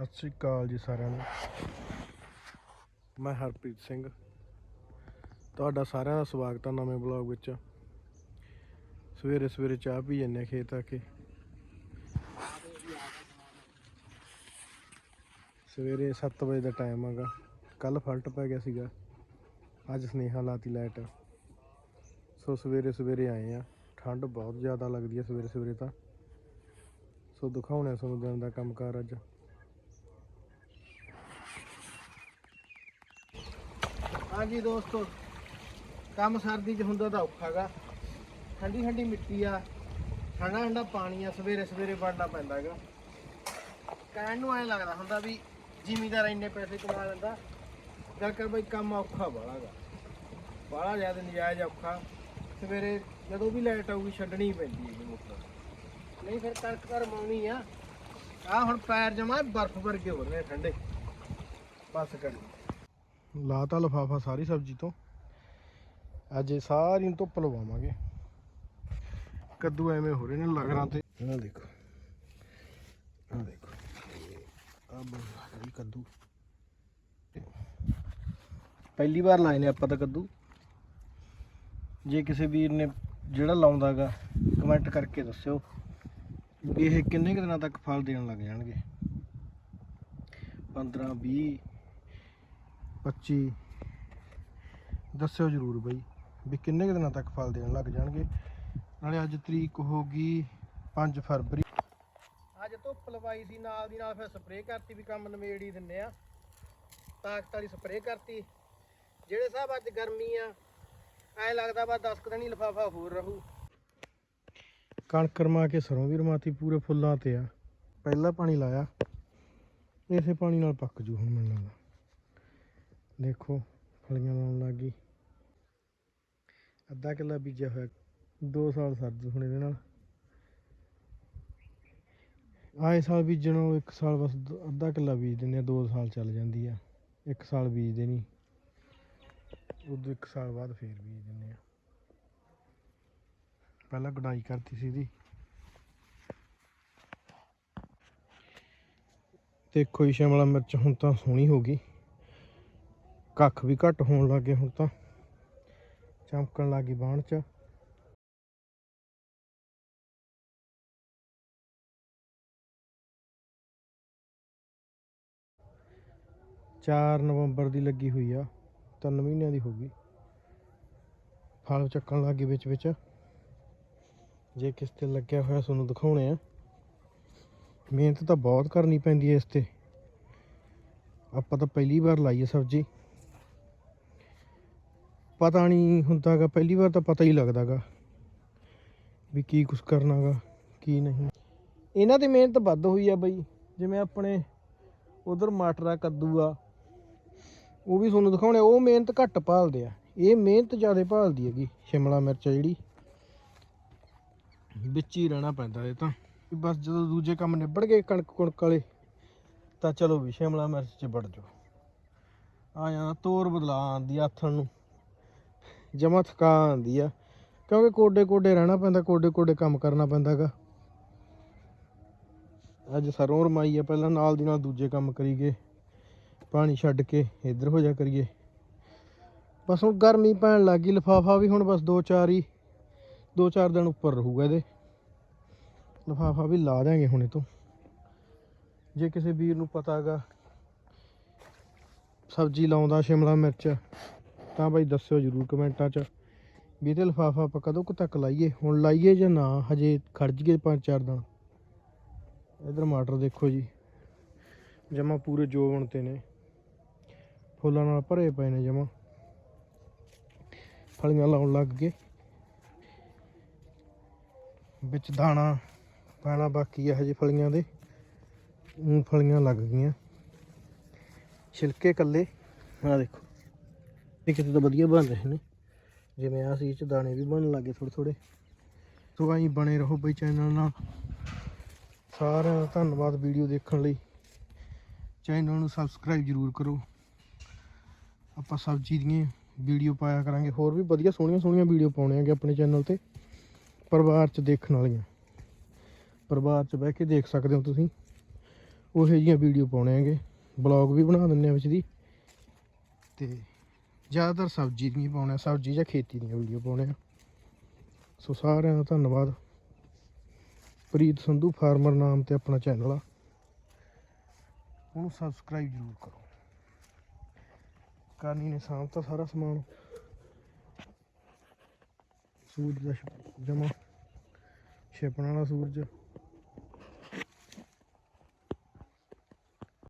ਸਤਿ ਸ੍ਰੀ ਅਕਾਲ ਜੀ ਸਾਰਿਆਂ ਨੂੰ। ਮੈਂ ਹਰਪ੍ਰੀਤ ਸਿੰਘ। ਤੁਹਾਡਾ ਸਾਰਿਆਂ ਦਾ ਸਵਾਗਤ ਹੈ ਨਵੇਂ ਬਲੌਗ ਵਿੱਚ। ਸਵੇਰੇ ਸਵੇਰੇ ਚਾਹ ਪੀ ਜੰਨੇ ਖੇਤ ਆ ਕੇ। ਸਵੇਰੇ 7 ਵਜੇ ਦਾ ਟਾਈਮ ਹੈਗਾ। ਕੱਲ ਫਲਟ ਪੈ ਗਿਆ ਸੀਗਾ। ਅੱਜ ਸਨੇਹਾ ਲਾਤੀ ਲਾਈਟ। ਸੋ ਸਵੇਰੇ ਸਵੇਰੇ ਆਏ ਆ। ਠੰਡ ਬਹੁਤ ਜ਼ਿਆਦਾ ਲੱਗਦੀ ਹੈ ਸਵੇਰੇ ਸਵੇਰੇ ਤਾਂ। ਸੋ ਦਿਖਾਉਣੇ ਤੁਹਾਨੂੰ ਦਿਨ ਦਾ ਕੰਮਕਾਰ ਅੱਜ। ਹਾਂਜੀ ਦੋਸਤੋ, ਕੰਮ ਸਰਦੀ 'ਚ ਹੁੰਦਾ ਤਾਂ ਔਖਾਗਾ ਠੰਡੀ ਠੰਡੀ ਮਿੱਟੀ ਆ, ਠੰਡਾ ਠੰਡਾ ਪਾਣੀ ਆ, ਸਵੇਰੇ ਸਵੇਰੇ ਵੜਨਾ ਪੈਂਦਾਗਾ ਕਹਿਣ ਨੂੰ ਐ ਲੱਗਦਾ ਹੁੰਦਾ ਵੀ ਜ਼ਿਮੀਦਾਰ ਇੰਨੇ ਪੈਸੇ ਕਮਾ ਲੈਂਦਾ ਗੱਲ ਕਰ ਬਈ ਕੰਮ ਔਖਾ ਬਾਲਾਗਾ ਬਾਲਾ ਜ਼ਿਆਦਾ ਨਜਾਇਜ਼ ਔਖਾ। ਸਵੇਰੇ ਜਦੋਂ ਵੀ ਲਾਈਟ ਆਊਗੀ ਛੱਡਣੀ ਪੈਂਦੀ ਹੈ ਮੋਟਰ। ਨਹੀਂ ਫਿਰ ਕਣਕ ਕਰ ਮਾਉਣੀ ਆ। ਆ ਹੁਣ ਪੈਰ ਜਮਾ ਬਰਫ਼ ਵਰਗੇ ਹੋ ਰਹੇ ਆ ਠੰਡੇ। ਬਸ ਕਰ। ਲਾਤਾ ਲਫਾਫਾ ਸਾਰੀ ਸਬਜ਼ੀ ਤੋਂ। ਅੱਜ ਇਹ ਸਾਰੀ ਨੂੰ ਧੁੱਪ ਲਵਾਵਾਂਗੇ। ਕੱਦੂ ਐਵੇਂ ਹੋ ਰਹੇ ਨੇ ਲਗਰਾਂ ਤੇ। ਆਹ ਦੇਖੋ। ਆਹ ਦੇਖੋ। ਆ ਬੜੀ ਕੱਦੂ। ਪਹਿਲੀ ਵਾਰ ਲਾਏ ਨੇ ਆਪਾਂ ਤਾਂ ਕੱਦੂ। ਜੇ ਕਿਸੇ ਵੀਰ ਨੇ ਜਿਹੜਾ ਲਾਉਂਦਾਗਾ ਕਮੈਂਟ ਕਰਕੇ ਦੱਸਿਓ। ਇਹ ਕਿੰਨੇ ਕੁ ਦਿਨਾਂ ਤੱਕ ਫਲ ਦੇਣ ਲੱਗ ਜਾਣਗੇ? 15 20 25 ਦੱਸਿਓ ਜਰੂਰ ਬਈ ਵੀ ਕਿੰਨੇ ਕੁ ਦਿਨਾਂ ਤੱਕ ਫਲ ਦੇਣ ਲੱਗ ਜਾਣਗੇ। ਨਾਲੇ ਅੱਜ ਤਰੀਕ ਹੋ ਗਈ 5 ਫਰਵਰੀ। ਅੱਜ ਧੁੱਪ ਲਵਾਈ ਸੀ ਨਾਲ ਦੀ ਨਾਲ ਫਿਰ ਸਪਰੇਅ ਕਰਤੀ ਵੀ ਕੰਮ ਨਵੇੜ ਦਿੰਨੇ ਆ। ਤਾਕਤ ਵਾਲੀ ਸਪਰੇਅ ਕਰਤੀ। ਜਿਹੜੇ ਸਾਹਿਬ ਅੱਜ ਗਰਮੀ ਆ ਐ ਲੱਗਦਾ ਬਾ 10 ਕੁ ਦਿਨ ਹੀ ਲਫਾਫਾ ਹੋਰ ਰਹੂ। ਕਣਕ ਰਮਾ ਕੇ ਸਰੋਂ ਵੀ ਰਮਾਤੀ ਪੂਰੇ ਫੁੱਲਾਂ ਤੇ ਆ। ਪਹਿਲਾ ਪਾਣੀ ਲਾਇਆ ਇਸੇ ਪਾਣੀ ਨਾਲ ਪੱਕ ਜੂ ਹੁਣ ਮੈਨੂੰ ਲੱਗਦਾ ਦੇਖੋ, ਫਲੀਆਂ ਲਾਉਣ ਲੱਗ ਗਈ। ਅੱਧਾ ਕਿੱਲਾ ਬੀਜਿਆ ਹੋਇਆ। 2 ਸਾਲ ਸਰਦੂ ਹੁਣ ਇਹਦੇ ਨਾਲ। ਆਏ ਸਾਲ ਬੀਜਣ ਨੂੰ ਇੱਕ ਸਾਲ ਬਸ ਦ- ਅੱਧਾ ਕਿੱਲਾ ਬੀਜ ਦਿੰਦੇ ਆ 2 ਸਾਲ ਚੱਲ ਜਾਂਦੀ ਆ। ਇੱਕ ਸਾਲ ਬੀਜਦੇ ਨਹੀਂ ਉਦੋਂ ਇੱਕ ਸਾਲ ਬਾਅਦ ਫੇਰ ਬੀਜ ਦਿੰਦੇ ਆ। ਪਹਿਲਾਂ ਗੁਡਾਈ ਕਰਤੀ ਸੀ ਦੀ ਦੇਖੋ ਜੀ, ਸ਼ਿਮਲਾ ਮਿਰਚ ਹੁਣ ਤਾਂ ਸੋਹਣੀ ਹੋ ਗਈ। ਕੱਖ ਵੀ ਘੱਟ ਹੋਣ ਲੱਗ ਗਏ ਹੁਣ ਤਾਂ। ਚਮਕਣ ਲੱਗੀ ਬਾਣ ਚ। ਚਾਰ ਨਵੰਬਰ ਦੀ ਲੱਗੀ ਹੋਈ ਆ। ਤਿੰਨ ਮਹੀਨਿਆਂ ਦੀ ਹੋ ਗਈ। ਫਲ ਚੱਕਣ ਲੱਗੀ ਵਿੱਚ ਵਿੱਚ। ਜੇ ਕਿਸ ਤੇ ਲੱਗਿਆ ਹੋਇਆ ਤੁਹਾਨੂੰ ਦਿਖਾਉਣੇ ਆ। ਮਿਹਨਤ ਤਾਂ ਬਹੁਤ ਕਰਨੀ ਪੈਂਦੀ ਹੈ ਇਸ ਤੇ। ਆਪਾਂ ਤਾਂ ਪਹਿਲੀ ਵਾਰ ਲਾਈਏ ਸਬਜ਼ੀ। ਪਤਾ ਨਹੀਂ ਹੁੰਦਾਗਾ, ਪਹਿਲੀ ਵਾਰ ਤਾਂ ਪਤਾ ਹੀ ਲੱਗਦਾਗਾ ਵੀ ਕੀ ਕੁਛ ਕਰਨਾਗਾ, ਕੀ ਨਹੀਂ। ਇਹਨਾਂ ਦੀ ਮਿਹਨਤ ਵੱਧ ਹੋਈ ਆ ਬਈ, ਜਿਵੇਂ ਆਪਣੇ ਉਧਰ ਮਟਰ ਆ, ਕੱਦੂ ਆ, ਉਹ ਵੀ ਤੁਹਾਨੂੰ ਦਿਖਾਉਣੇ ਉਹ ਮਿਹਨਤ ਘੱਟ ਭਾਲਦੇ ਆ। ਇਹ ਮਿਹਨਤ ਜ਼ਿਆਦਾ ਭਾਲਦੀ ਹੈਗੀ, ਸ਼ਿਮਲਾ ਮਿਰਚ ਆ ਜਿਹੜੀ। ਵਿੱਚ ਹੀ ਰਹਿਣਾ ਪੈਂਦਾ ਇਹ ਤਾਂ। ਬਸ ਜਦੋਂ ਦੂਜੇ ਕੰਮ ਨਿਬੜ ਗਏ ਕਣਕ ਕੁਣਕ ਵਾਲੇ, ਤਾਂ ਚਲੋ ਵੀ ਸ਼ਿਮਲਾ ਮਿਰਚ ਚ ਵੜ ਜਾਓ। ਆ ਜਾਂਦਾ ਤੋਰ ਬਦਲਾ ਆਂਦੀ ਆਥਣ ਨੂੰ। ਜਮਾ ਥਕਾ ਆਉਂਦੀ ਆ। ਕਿਉਂਕਿ ਕੋਡੇ ਕੋਡੇ ਰਹਿਣਾ ਪੈਂਦਾ, ਕੋਡੇ ਕੋਡੇ ਕੰਮ ਕਰਨਾ ਪੈਂਦਾਗਾ। ਅੱਜ ਸਰੋਂ ਰਮਾਈ ਆ, ਪਹਿਲਾਂ ਨਾਲ ਦੀ ਨਾਲ ਦੂਜੇ ਕੰਮ ਕਰੀ ਪਾਣੀ ਛੱਡ ਕੇ ਇੱਧਰ ਹੋ ਜਾ ਕਰੀਏ। ਬਸ ਹੁਣ ਗਰਮੀ ਪੈਣ ਲੱਗ ਲਫਾਫਾ ਵੀ ਹੁਣ ਬਸ 2-4 ਹੀ 2-4 ਦਿਨ ਉੱਪਰ ਰਹੂਗਾ ਇਹਦੇ। ਲਫਾਫਾ ਵੀ ਲਾ ਦਿਆਂਗੇ ਹੁਣੇ ਤੋਂ ਜੇ ਕਿਸੇ ਵੀਰ ਨੂੰ ਪਤਾਗਾ, ਸਬਜ਼ੀ ਲਾਉਂਦਾ, ਸ਼ਿਮਲਾ ਮਿਰਚ ਤਾਂ ਬਾਈ ਦੱਸਿਓ ਜਰੂਰ ਕਮੈਂਟਾਂ 'ਚ ਵੀ ਇਹਦੇ ਲਫਾਫਾ ਆਪਾਂ ਕਦੋਂ ਕੁ ਤੱਕ ਲਾਈਏ, ਹੁਣ ਲਾਈਏ ਜਾਂ ਨਾ, ਹਜੇ ਖੜਜ ਗਏ 5-4 ਦਿਨ। ਇਧਰ ਮਟਰ ਦੇਖੋ ਜੀ ਜਮਾ ਪੂਰੇ ਜੋਵਣ ਤੇ ਨੇ। ਫੁੱਲਾਂ ਨਾਲ ਭਰੇ ਪਏ ਨੇ ਜਮਾ ਫਲੀਆਂ ਲਾਉਣ ਲੱਗ ਗਏ। ਵਿੱਚ ਦਾਣਾ ਪੈਣਾ ਬਾਕੀ ਆ ਹਜੇ ਫਲੀਆਂ ਦੇ। ਉਹ ਫਲੀਆਂ ਲੱਗ ਗਈਆਂ। ਛਿਲਕੇ ਕੱਲੇ ਆ ਦੇਖੋ। ਇਹ ਕਿਤੇ ਤਾਂ ਵਧੀਆ ਬਣ ਰਹੇ ਨੇ। ਜਿਵੇਂ ਆ ਸੀ ਇਹ ਚ ਦਾਣੇ ਵੀ ਬਣਨ ਲੱਗੇ ਥੋੜੇ ਥੋੜੇ ਸੋ ਆਈ ਬਣੇ ਰਹੋ ਬਈ ਚੈਨਲ ਨਾਲ। ਸਾਰਿਆਂ ਦਾ ਧੰਨਵਾਦ ਵੀਡੀਓ ਦੇਖਣ ਲਈ। ਚੈਨਲ ਨੂੰ ਸਬਸਕ੍ਰਾਈਬ ਜਰੂਰ ਕਰੋ। ਆਪਾਂ ਸਬਜ਼ੀ ਦੀਆਂ ਵੀਡੀਓ ਪਾਇਆ ਕਰਾਂਗੇ। ਹੋਰ ਵੀ ਵਧੀਆ ਸੋਹਣੀਆਂ ਸੋਹਣੀਆਂ ਵੀਡੀਓ ਪਾਉਣੇ ਆਗੇ ਆਪਣੇ ਚੈਨਲ ਤੇ। ਪਰਿਵਾਰ 'ਚ ਦੇਖਣ ਵਾਲੀਆਂ। ਪਰਿਵਾਰ 'ਚ ਬਹਿ ਕੇ ਦੇਖ ਸਕਦੇ ਹੋ ਤੁਸੀਂ। ਉਹੋ ਜਿਹੀਆਂ ਵੀਡੀਓ ਪਾਉਣੇ ਆਂਗੇ ਬਲੌਗ ਵੀ ਬਣਾ ਦਿੰਨੇ ਆ ਵਿੱਚ ਦੀ। ਤੇ ਜ਼ਿਆਦਾਤਰ ਸਬਜ਼ੀ ਦੀਆਂ ਪਾਉਣੇ, ਸਬਜ਼ੀ ਜਾਂ ਖੇਤੀ ਦੀਆਂ ਵੀਡੀਓ ਪਾਉਣੇ ਆ। ਸੋ ਸਾਰਿਆਂ ਦਾ ਧੰਨਵਾਦ। ਪ੍ਰੀਤ ਸੰਧੂ ਫਾਰਮਰ ਨਾਮ ਤੇ ਆਪਣਾ ਚੈਨਲ ਆ। ਉਹਨੂੰ ਸਬਸਕ੍ਰਾਈਬ ਜ਼ਰੂਰ ਕਰੋ। ਕਾਨੀ ਨੇ ਸਾਂਭਤਾ ਸਾਰਾ ਸਮਾਨ। ਸੂਰਜ ਦਾ ਜਮਾ। ਛਿਪਣ ਵਾਲਾ ਸੂਰਜ।